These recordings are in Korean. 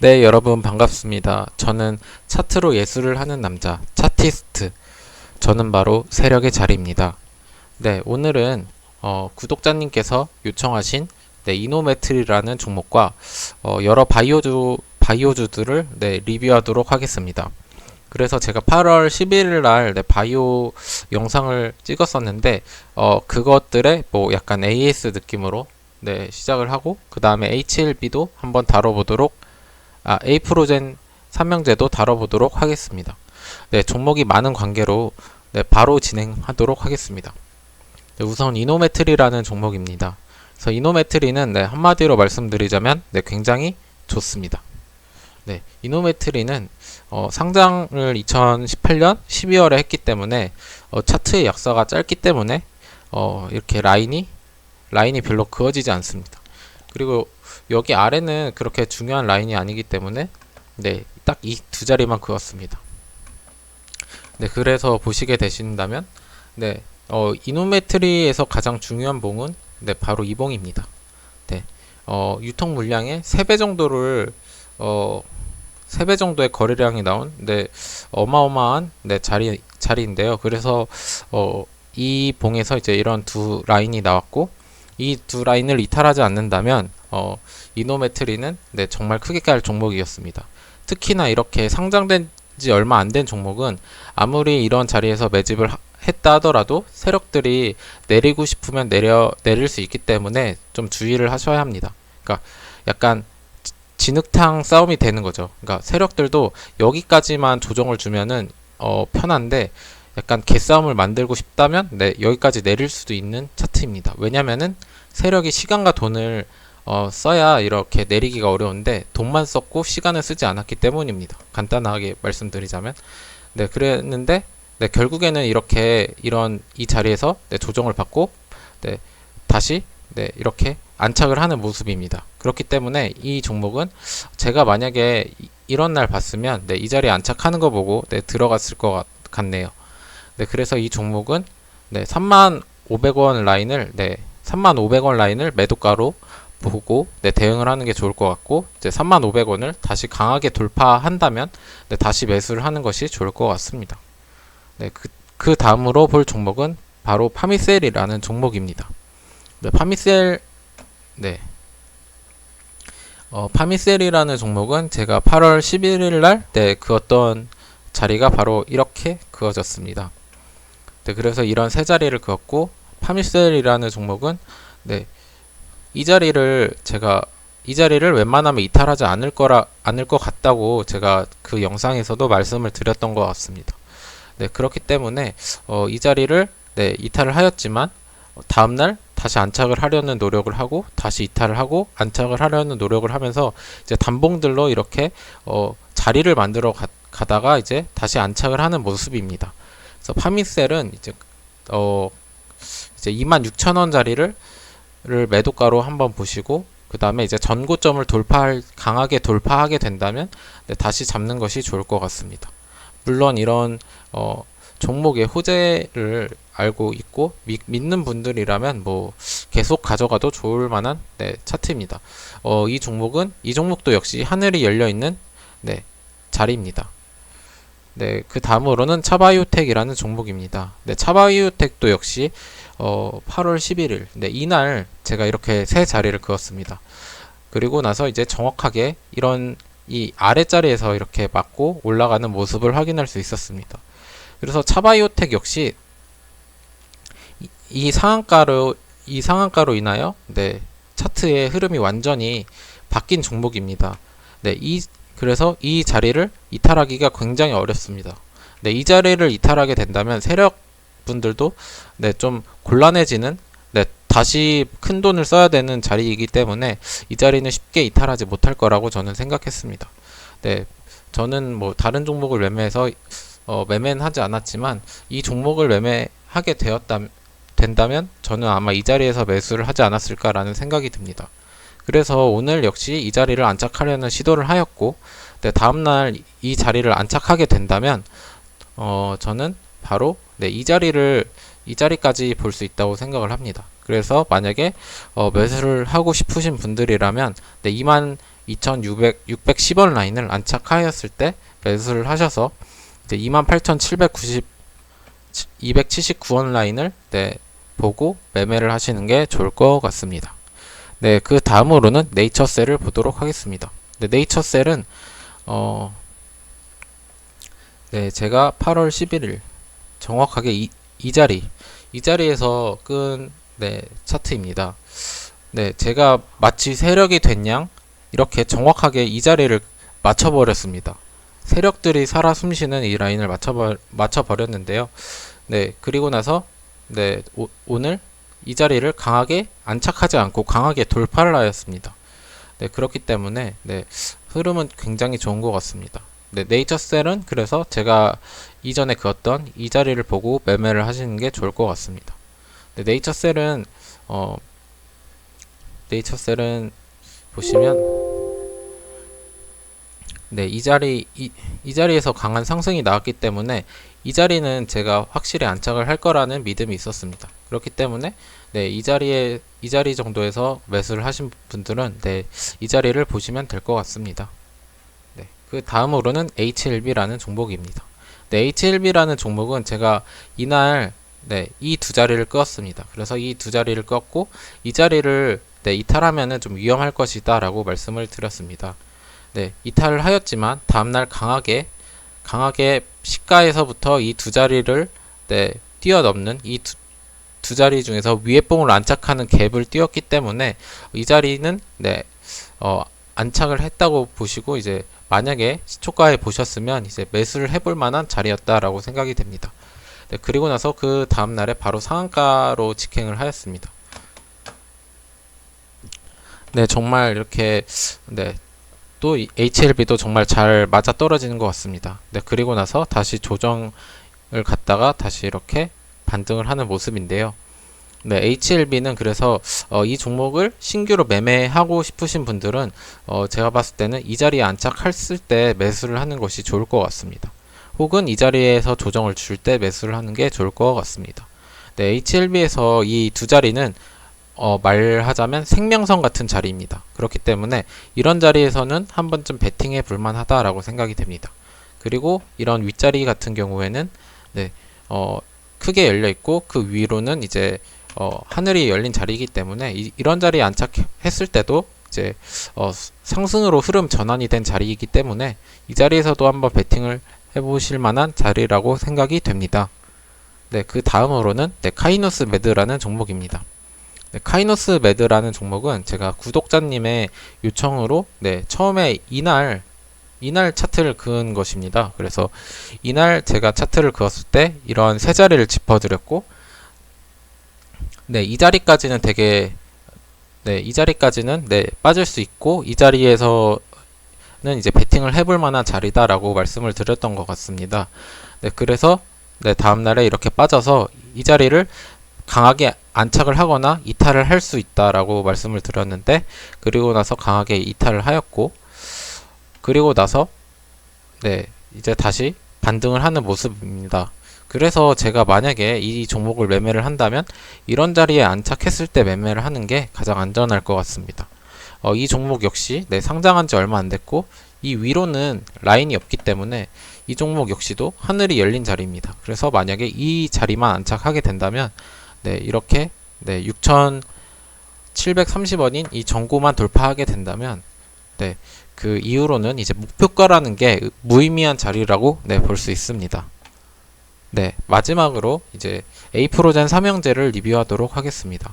네, 여러분 반갑습니다. 저는 차트로 예술을 하는 남자, 차티스트. 저는 바로 세력의 자리입니다. 네, 오늘은 어, 구독자님께서 요청하신 네, 이노메트리라는 종목과 어, 여러 바이오주 바이오주들을 네, 리뷰하도록 하겠습니다. 그래서 제가 8월 11일 날 네, 바이오 영상을 찍었었는데 어, 그것들의 뭐 약간 AS 느낌으로 네, 시작을 하고 그 다음에 HLB도 한번 다뤄보도록 아, 에이프로젠 삼명제도 다뤄보도록 하겠습니다. 네, 종목이 많은 관계로 네, 바로 진행하도록 하겠습니다. 네, 우선 이노메트리라는 종목입니다. 그래서 이노메트리는 네, 한마디로 말씀드리자면 네, 굉장히 좋습니다. 네, 이노메트리는 어, 상장을 2018년 12월에 했기 때문에 어, 차트의 역사가 짧기 때문에 어, 이렇게 라인이 라인이 별로 그어지지 않습니다. 그리고 여기 아래는 그렇게 중요한 라인이 아니기 때문에 네, 딱 이 두 자리만 그었습니다. 네, 그래서 보시게 되신다면 네, 어, 이노메트리에서 가장 중요한 봉은 네, 바로 이 봉입니다. 네, 어, 유통 물량의 3배 정도를 어, 3배 정도의 거래량이 나온 네, 어마어마한 네, 자리 자리인데요. 그래서 어, 이 봉에서 이제 이런 두 라인이 나왔고 이 두 라인을 이탈하지 않는다면 어, 이노메트리는 네, 정말 크게 깔 종목이었습니다. 특히나 이렇게 상장된 지 얼마 안 된 종목은 아무리 이런 자리에서 매집을 하- 했다 하더라도 세력들이 내리고 싶으면 내려 내릴 수 있기 때문에 좀 주의를 하셔야 합니다. 그러니까 약간 지- 진흙탕 싸움이 되는 거죠. 그러니까 세력들도 여기까지만 조정을 주면은 어, 편한데 약간 개싸움을 만들고 싶다면 네, 여기까지 내릴 수도 있는 차트입니다. 왜냐면은 세력이 시간과 돈을 어, 써야 이렇게 내리기가 어려운데 돈만 썼고 시간을 쓰지 않았기 때문입니다. 간단하게 말씀드리자면 네 그랬는데 네 결국에는 이렇게 이런 이 자리에서 네, 조정을 받고 네 다시 네 이렇게 안착을 하는 모습입니다. 그렇기 때문에 이 종목은 제가 만약에 이- 이런 날 봤으면 네, 이 자리에 안착하는 거 보고 네, 들어갔을 것 같, 같네요. 네 그래서 이 종목은 네 3만 500원 라인을 네 3만 500원 라인을 매도가로 보고 네, 대응을 하는 게 좋을 것 같고 이제 3,500원을 다시 강하게 돌파한다면 네, 다시 매수를 하는 것이 좋을 것 같습니다. 네, 그, 그 다음으로 볼 종목은 바로 파미셀이라는 종목입니다. 네, 파미셀 네. 어, 파미셀이라는 종목은 제가 8월 11일 날 네, 그었던 자리가 바로 이렇게 그어졌습니다. 네, 그래서 이런 세 자리를 그었고 파미셀이라는 종목은 네, 이 자리를 제가 이 자리를 웬만하면 이탈하지 않을 거라 않을 것 같다고 제가 그 영상에서도 말씀을 드렸던 것 같습니다. 네 그렇기 때문에 어, 이 자리를 네 이탈을 하였지만 어, 다음 날 다시 안착을 하려는 노력을 하고 다시 이탈을 하고 안착을 하려는 노력을 하면서 이제 단봉들로 이렇게 어, 자리를 만들어 가, 가다가 이제 다시 안착을 하는 모습입니다. 그래서 파미셀은 이제 어 이제 26,000원 자리를 를 매도가로 한번 보시고 그 다음에 이제 전고점을 돌파할 강하게 돌파하게 된다면 네, 다시 잡는 것이 좋을 것 같습니다. 물론 이런 어, 종목의 호재를 알고 있고 미, 믿는 분들이라면 뭐 계속 가져가도 좋을 만한 네, 차트입니다. 어, 이 종목은 이 종목도 역시 하늘이 열려 있는 네, 자리입니다. 네, 그 다음으로는 차바이오텍이라는 종목입니다. 네, 차바이오텍도 역시 어, 8월 11일. 네, 이날 제가 이렇게 세 자리를 그었습니다. 그리고 나서 이제 정확하게 이런 이 아래 자리에서 이렇게 맞고 올라가는 모습을 확인할 수 있었습니다. 그래서 차바이오텍 역시 이, 이 상한가로 이 상한가로 인하여 네, 차트의 흐름이 완전히 바뀐 종목입니다. 네, 이 그래서 이 자리를 이탈하기가 굉장히 어렵습니다. 네, 이 자리를 이탈하게 된다면 세력 분들도 네, 좀 곤란해지는 네, 다시 큰 돈을 써야 되는 자리이기 때문에 이 자리는 쉽게 이탈하지 못할 거라고 저는 생각했습니다. 네, 저는 뭐 다른 종목을 매매해서 어, 매매는 하지 않았지만 이 종목을 매매하게 되었다 된다면 저는 아마 이 자리에서 매수를 하지 않았을까라는 생각이 듭니다. 그래서 오늘 역시 이 자리를 안착하려는 시도를 하였고, 네, 다음날 이 자리를 안착하게 된다면, 어, 저는 바로 네, 이 자리를 이 자리까지 볼 수 있다고 생각을 합니다. 그래서 만약에 어, 매수를 하고 싶으신 분들이라면 네, 2만 2600, 610원 라인을 안착하였을 때 매수를 하셔서 이제 28,790 279원 라인을 네, 보고 매매를 하시는 게 좋을 것 같습니다. 네, 그 다음으로는 네이처셀을 보도록 하겠습니다. 네, 네이처셀은 어, 네, 제가 8월 11일 정확하게 이, 이 자리 이 자리에서 끈 네, 차트입니다. 네, 제가 마치 세력이 된 양 이렇게 정확하게 이 자리를 맞춰버렸습니다. 세력들이 살아 숨쉬는 이 라인을 맞춰버, 맞춰버렸는데요. 네, 그리고 나서 네, 오, 오늘 이 자리를 강하게 안착하지 않고 강하게 돌파를 하였습니다. 네, 그렇기 때문에 네, 흐름은 굉장히 좋은 것 같습니다. 네, 네이처셀은 그래서 제가 이전에 그었던 이 자리를 보고 매매를 하시는 게 좋을 것 같습니다. 네, 네이처셀은 어, 네이처셀은 보시면 네, 이 자리 이, 이 자리에서 강한 상승이 나왔기 때문에 이 자리는 제가 확실히 안착을 할 거라는 믿음이 있었습니다. 그렇기 때문에 네, 이 자리에 이 자리 정도에서 매수를 하신 분들은 네, 이 자리를 보시면 될 것 같습니다. 네, 그 다음으로는 HLB라는 종목입니다. 네, HLB라는 종목은 제가 이날 네, 이 두 자리를 끄었습니다. 그래서 이 두 자리를 껐고 이 자리를 네, 이탈하면은 좀 위험할 것이다라고 말씀을 드렸습니다. 네, 이탈을 하였지만 다음날 강하게 강하게 시가에서부터 이 두 자리를 네, 뛰어넘는 이두 자리 중에서 위에 봉을 안착하는 갭을 띄웠기 때문에 이 자리는 네, 어, 안착을 했다고 보시고 이제 만약에 시초가에 보셨으면 이제 매수를 해볼 만한 자리였다라고 생각이 됩니다. 네, 그리고 나서 그 다음 날에 바로 상한가로 직행을 하였습니다. 네, 정말 이렇게 네, 또 HLB도 정말 잘 맞아 떨어지는 것 같습니다. 네, 그리고 나서 다시 조정을 갔다가 다시 이렇게 반등을 하는 모습인데요. 네, HLB는 그래서 어, 이 종목을 신규로 매매하고 싶으신 분들은 어, 제가 봤을 때는 이 자리에 안착했을 때 매수를 하는 것이 좋을 것 같습니다. 혹은 이 자리에서 조정을 줄 때 매수를 하는 게 좋을 것 같습니다. 네, HLB에서 이 두 자리는 어, 말하자면 생명선 같은 자리입니다. 그렇기 때문에 이런 자리에서는 한 번쯤 베팅해 볼만하다라고 생각이 됩니다. 그리고 이런 윗자리 같은 경우에는 네, 어, 크게 열려 있고 그 위로는 이제 어, 하늘이 열린 자리이기 때문에 이, 런 자리에 안착했을 때도 이제 어, 상승으로 흐름 전환이 된 자리이기 때문에 이 자리에서도 한번 베팅을 해보실 만한 자리라고 생각이 됩니다. 네, 그 다음으로는 네, 카이노스 매드라는 종목입니다. 네, 카이노스 매드라는 종목은 제가 구독자님의 요청으로 네, 처음에 이날 이날 차트를 그은 것입니다. 그래서 이날 제가 차트를 그었을 때 이런 세 자리를 짚어드렸고 네, 이 자리까지는 되게 네, 이 자리까지는 네, 빠질 수 있고 이 자리에서 는 이제 베팅을 해볼 만한 자리다라고 말씀을 드렸던 것 같습니다. 네, 그래서 네, 다음 날에 이렇게 빠져서 이 자리를 강하게 안착을 하거나 이탈을 할 수 있다라고 말씀을 드렸는데 그리고 나서 강하게 이탈을 하였고 그리고 나서 네 이제 다시 반등을 하는 모습입니다. 그래서 제가 만약에 이 종목을 매매를 한다면 이런 자리에 안착했을 때 매매를 하는 게 가장 안전할 것 같습니다. 어, 이 종목 역시 네, 상장한 지 얼마 안 됐고 이 위로는 라인이 없기 때문에 이 종목 역시도 하늘이 열린 자리입니다. 그래서 만약에 이 자리만 안착하게 된다면 네, 이렇게 네, 6,730원인 이 전고만 돌파하게 된다면 네, 그 이후로는 이제 목표가라는 게 무의미한 자리라고 네, 볼 수 있습니다. 네, 마지막으로 이제 에이프로젠 삼형제를 리뷰하도록 하겠습니다.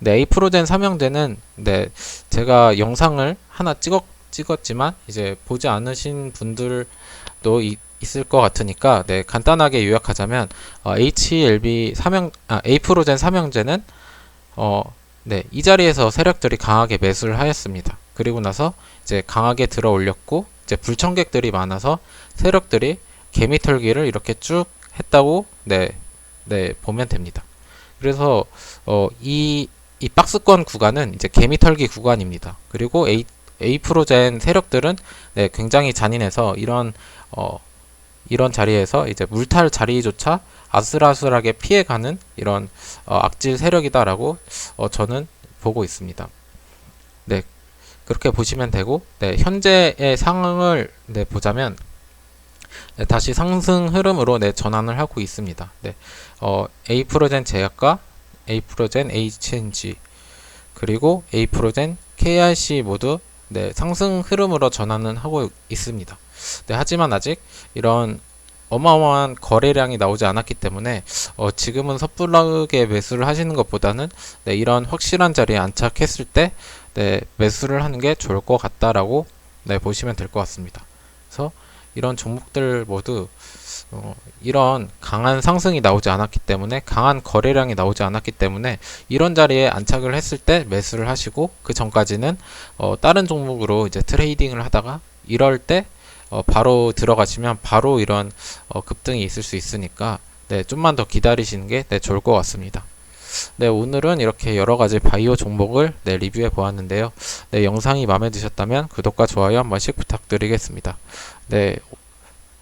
네, 에이프로젠 삼형제는 네, 제가 영상을 하나 찍었, 찍었지만 이제 보지 않으신 분들 도 이, 있을 것 같으니까 네, 간단하게 요약하자면 어, HLB 삼형 아, 에이프로젠 삼형제는 어, 네, 이 자리에서 세력들이 강하게 매수를 하였습니다. 그리고 나서 이제 강하게 들어 올렸고 이제 불청객들이 많아서 세력들이 개미 털기를 이렇게 쭉 했다고 네, 네 보면 됩니다. 그래서 어, 이, 이 박스권 구간은 이제 개미 털기 구간입니다. 그리고 A, A 프로젠 세력들은 네, 굉장히 잔인해서 이런 어, 이런 자리에서 이제 물탈 자리조차 아슬아슬하게 피해가는 이런 어, 악질 세력이다라고 어, 저는 보고 있습니다. 네. 그렇게 보시면 되고, 네, 현재의 상황을 네, 보자면 네, 다시 상승 흐름으로 네, 전환을 하고 있습니다. 네, 어, A 프로젠 제약과 A 프로젠 HNG 그리고 A 프로젠 KRC 모두 네, 상승 흐름으로 전환은 하고 있습니다. 네, 하지만 아직 이런 어마어마한 거래량이 나오지 않았기 때문에 어, 지금은 섣부르게 매수를 하시는 것보다는 네, 이런 확실한 자리에 안착했을 때 네, 매수를 하는 게 좋을 것 같다라고 네, 보시면 될 것 같습니다. 그래서 이런 종목들 모두 어, 이런 강한 상승이 나오지 않았기 때문에 강한 거래량이 나오지 않았기 때문에 이런 자리에 안착을 했을 때 매수를 하시고 그 전까지는 어, 다른 종목으로 이제 트레이딩을 하다가 이럴 때 어, 바로 들어가시면 바로 이런 어, 급등이 있을 수 있으니까 네, 좀만 더 기다리시는 게 네, 좋을 것 같습니다. 네, 오늘은 이렇게 여러 가지 바이오 종목을 네, 리뷰해 보았는데요. 네, 영상이 마음에 드셨다면 구독과 좋아요 한 번씩 부탁드리겠습니다. 네,